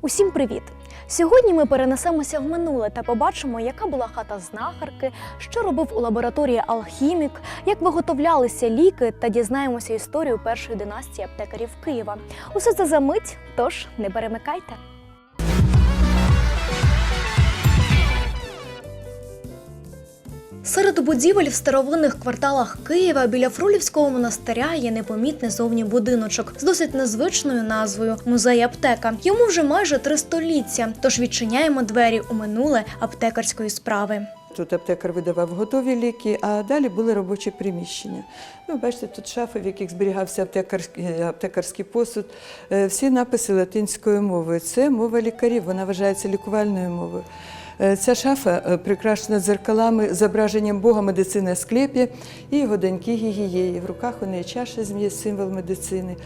Усім привіт! Сьогодні ми перенесемося в минуле та побачимо, яка була хата знахарки, що робив у лабораторії алхімік, як виготовлялися ліки та дізнаємося історію першої династії аптекарів Києва. Усе це за мить, тож не перемикайте. Серед будівель в старовинних кварталах Києва біля Фролівського монастиря є непомітний зовні будиночок з досить незвичною назвою Музей аптека. Йому вже майже три століття, тож відчиняємо двері у минуле аптекарської справи. Тут аптекар видавав готові ліки, а далі були робочі приміщення. Ну, бачите, тут шафи, в яких зберігався аптекарський, аптекарський посуд. Е, Всі написи латинською мовою. Це мова лікарів, вона вважається лікувальною мовою. Е, Ця шафа е, прикрашена дзеркалами, зображенням Бога медицини Асклепія і його доньки Гігієї. В руках у неї чаша змії, символ медицини.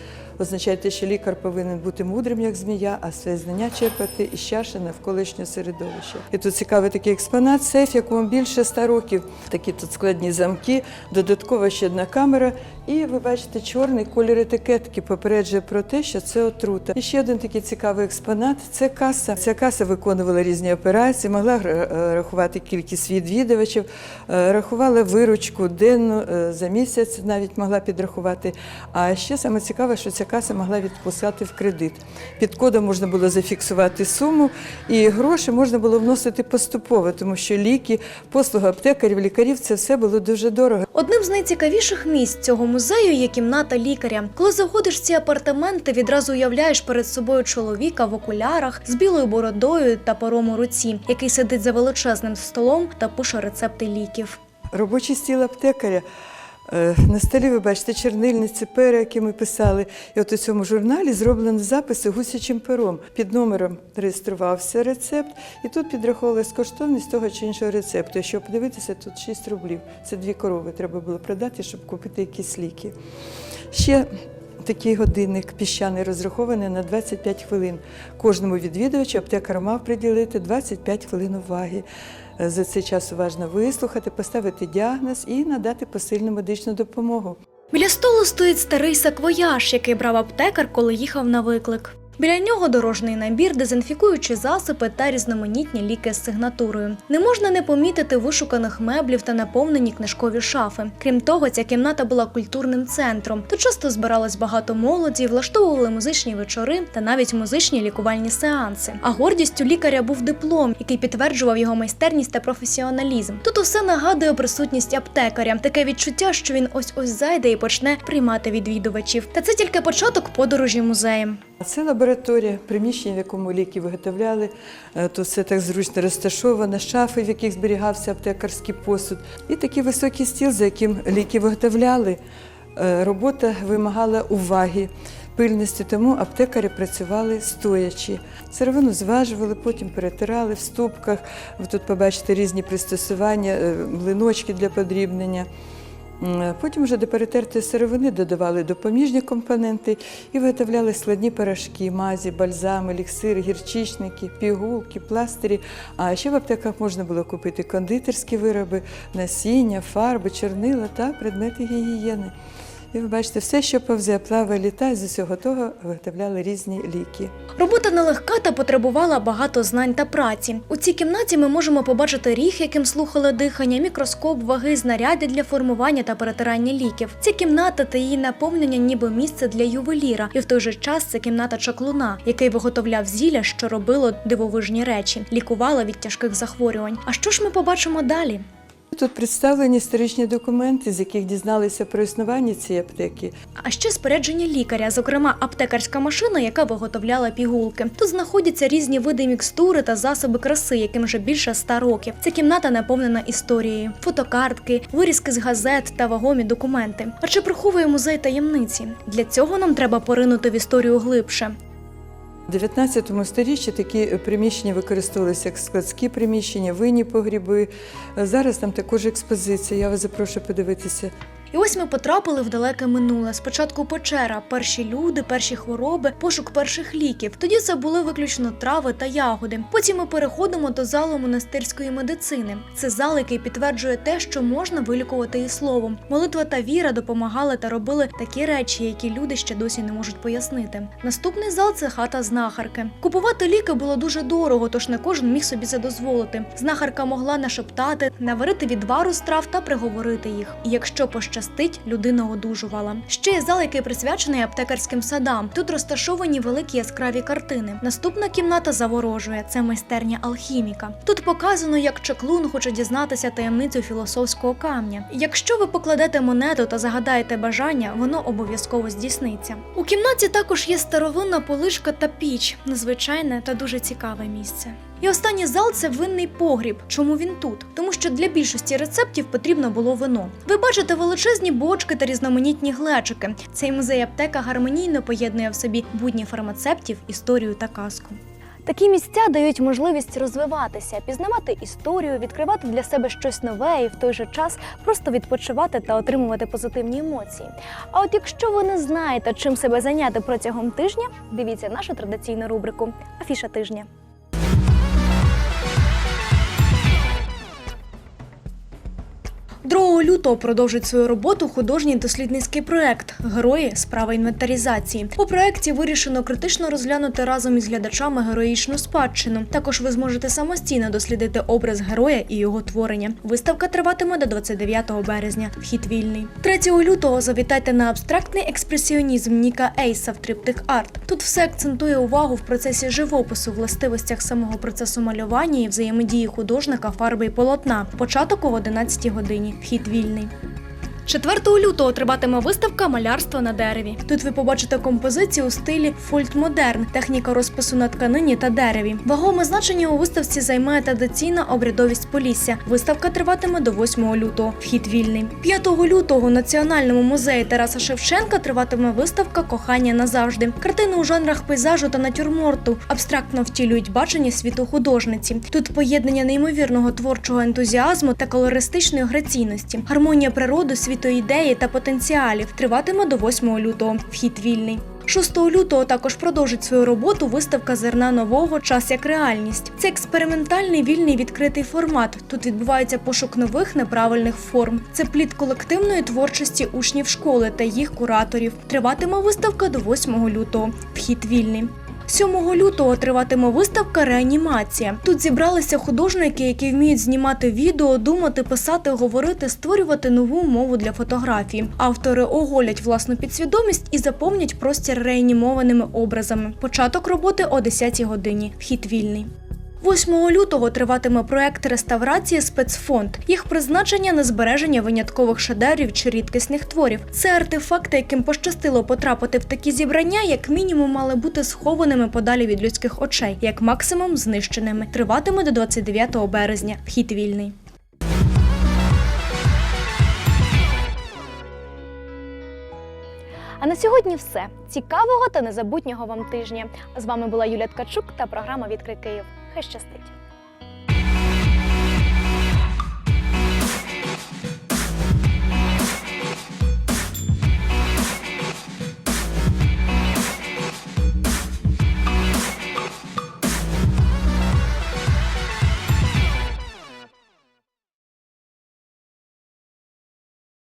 Означає те, що лікар повинен бути мудрим, як змія, а своє знання черпати із чаші навколишнього середовища. І тут цікавий такий експонат, сейф, якому більше ста років. Такі тут складні замки, додатково ще одна камера. І ви бачите, чорний колір етикетки попереджує про те, що це отрута. І ще один такий цікавий експонат це каса. Ця каса виконувала різні операції, могла е, рахувати кількість відвідувачів, е, рахувала виручку денну е, за місяць, навіть могла підрахувати. А ще саме цікаве, що ця каса могла відпускати в кредит. Під кодом можна було зафіксувати суму, і гроші можна було вносити поступово, тому що ліки, послуги аптекарів, лікарів це все було дуже дорого. Одним з найцікавіших місць цього музею є кімната лікаря. Коли заходиш в ці апартаменти, відразу уявляєш перед собою чоловіка в окулярах з білою бородою та паром у руці, який сидить за величезним столом та пише рецепти ліків. Робочий стіл аптекаря. Е, На столі ви бачите чернильниці, пера, які ми писали. І от у цьому журналі зроблені записи гусячим пером. Під номером реєструвався рецепт, і тут підраховувалась коштовність того чи іншого рецепту. Якщо подивитися, тут 6 рублів. Це дві корови треба було продати, щоб купити якісь ліки. Ще такий годинник піщаний розрахований на 25 хвилин. Кожному відвідувачу аптекар мав приділити 25 хвилин уваги. За цей час уважно вислухати, поставити діагноз і надати посильну медичну допомогу. Біля столу стоїть старий саквояж, який брав аптекар, коли їхав на виклик. Біля нього дорожній набір, дезінфікуючі засоби та різноманітні ліки з сигнатурою. Не можна не помітити вишуканих меблів та наповнені книжкові шафи. Крім того, ця кімната була культурним центром. Тут часто збиралось багато молоді, влаштовували музичні вечори та навіть музичні лікувальні сеанси. А гордістю лікаря був диплом, який підтверджував його майстерність та професіоналізм. Тут усе нагадує присутність аптекаря. Таке відчуття, що він ось ось зайде і почне приймати відвідувачів. Та це тільки початок подорожі музеєм. Це лабораторія, приміщення, в якому ліки виготовляли. Е, Тут все так зручно розташовано, шафи, в яких зберігався аптекарський посуд, і такий високий стіл, за яким ліки виготовляли. Е, Робота вимагала уваги, пильності, тому аптекарі працювали стоячи. Сировину зважували, потім перетирали в ступках. Ви тут побачите різні пристосування, е, млиночки для подрібнення. Потім вже до перетертої сировини додавали допоміжні компоненти і виготовляли складні пирожки, мазі, бальзами, ліксири, гірчичники, пігулки, пластирі. А ще в аптеках можна було купити кондитерські вироби, насіння, фарби, чернила та предмети гігієни. І ви бачите, все, що повзе, плаває, літає, з усього того виготовляли різні ліки. Робота нелегка та потребувала багато знань та праці. У цій кімнаті ми можемо побачити ріг, яким слухали дихання, мікроскоп, ваги, знаряддя для формування та перетирання ліків. Ця кімната та її наповнення ніби місце для ювеліра, і в той же час це кімната чаклуна, який виготовляв зілля, що робило дивовижні речі, лікувала від тяжких захворювань. А що ж ми побачимо далі? Тут представлені історичні документи, з яких дізналися про існування цієї аптеки. А ще спорядження лікаря, зокрема аптекарська машина, яка виготовляла пігулки. Тут знаходяться різні види мікстури та засоби краси, яким вже більше ста років. Ця кімната наповнена історією, фотокартки, вирізки з газет та вагомі документи. А чи приховує музей таємниці? Для цього нам треба поринути в історію глибше. У 19 сторіччі такі приміщення використовувалися як складські приміщення, винні погріби. Зараз там також експозиція. Я вас запрошую подивитися. І ось ми потрапили в далеке минуле. Спочатку печера, перші люди, перші хвороби, пошук перших ліків. Тоді це були виключно трави та ягоди. Потім ми переходимо до залу монастирської медицини. Це зал, який підтверджує те, що можна вилікувати і словом. Молитва та віра допомагали та робили такі речі, які люди ще досі не можуть пояснити. Наступний зал це хата знахарки. Купувати ліки було дуже дорого, тож не кожен міг собі це дозволити. Знахарка могла нашептати, наварити відвару з трав та приговорити їх. І якщо пощастить, людина одужувала. Ще є зал, який присвячений аптекарським садам. Тут розташовані великі яскраві картини. Наступна кімната заворожує це майстерня алхіміка. Тут показано, як чаклун хоче дізнатися таємницю філософського камня. Якщо ви покладете монету та загадаєте бажання, воно обов'язково здійсниться. У кімнаті також є старовинна полишка та піч, незвичайне та дуже цікаве місце. І останній зал це винний погріб. Чому він тут? Тому що для більшості рецептів потрібно було вино. Ви бачите величезні бочки та різноманітні глечики. Цей музей аптека гармонійно поєднує в собі будні фармацевтів, історію та казку. Такі місця дають можливість розвиватися, пізнавати історію, відкривати для себе щось нове і в той же час просто відпочивати та отримувати позитивні емоції. А от якщо ви не знаєте, чим себе зайняти протягом тижня, дивіться нашу традиційну рубрику Афіша тижня. – 2 лютого продовжить свою роботу художній дослідницький проект Герої справа інвентаризації. У проекті вирішено критично розглянути разом із глядачами героїчну спадщину. Також ви зможете самостійно дослідити образ героя і його творення. Виставка триватиме до 29 березня. Вхід вільний. 3 лютого завітайте на абстрактний експресіонізм Ніка Ейса в Триптик Арт. Тут все акцентує увагу в процесі живопису, властивостях самого процесу малювання і взаємодії художника, фарби і полотна. Початок о 11 годині. Вхід вільний. 4 лютого триватиме виставка малярства на дереві. Тут ви побачите композицію у стилі фольтмодерн, техніка розпису на тканині та дереві. Вагоме значення у виставці займає традиційна обрядовість Полісся. Виставка триватиме до 8 лютого. Вхід вільний. 5 лютого у Національному музеї Тараса Шевченка триватиме виставка Кохання назавжди. Картини у жанрах пейзажу та натюрморту абстрактно втілюють бачення світу художниці. Тут поєднання неймовірного творчого ентузіазму та колористичної граційності, гармонія природи, світу ідеї та потенціалів триватиме до 8 лютого. Вхід вільний. 6 лютого також продовжить свою роботу виставка зерна нового час як реальність. Це експериментальний вільний відкритий формат. Тут відбувається пошук нових неправильних форм. Це плід колективної творчості учнів школи та їх кураторів. Триватиме виставка до 8 лютого. Вхід вільний. 7 лютого триватиме виставка Реанімація. Тут зібралися художники, які вміють знімати відео, думати, писати, говорити, створювати нову мову для фотографії. Автори оголять власну підсвідомість і заповнять простір реанімованими образами. Початок роботи о 10 годині. Вхід вільний. 8 лютого триватиме проект реставрації спецфонд. Їх призначення на збереження виняткових шедеврів чи рідкісних творів. Це артефакти, яким пощастило потрапити в такі зібрання, як мінімум мали бути схованими подалі від людських очей, як максимум знищеними. Триватиме до 29 березня. Вхід вільний. А на сьогодні все. Цікавого та незабутнього вам тижня. З вами була Юлія Ткачук та програма Відкрий Київ. Хай щастить!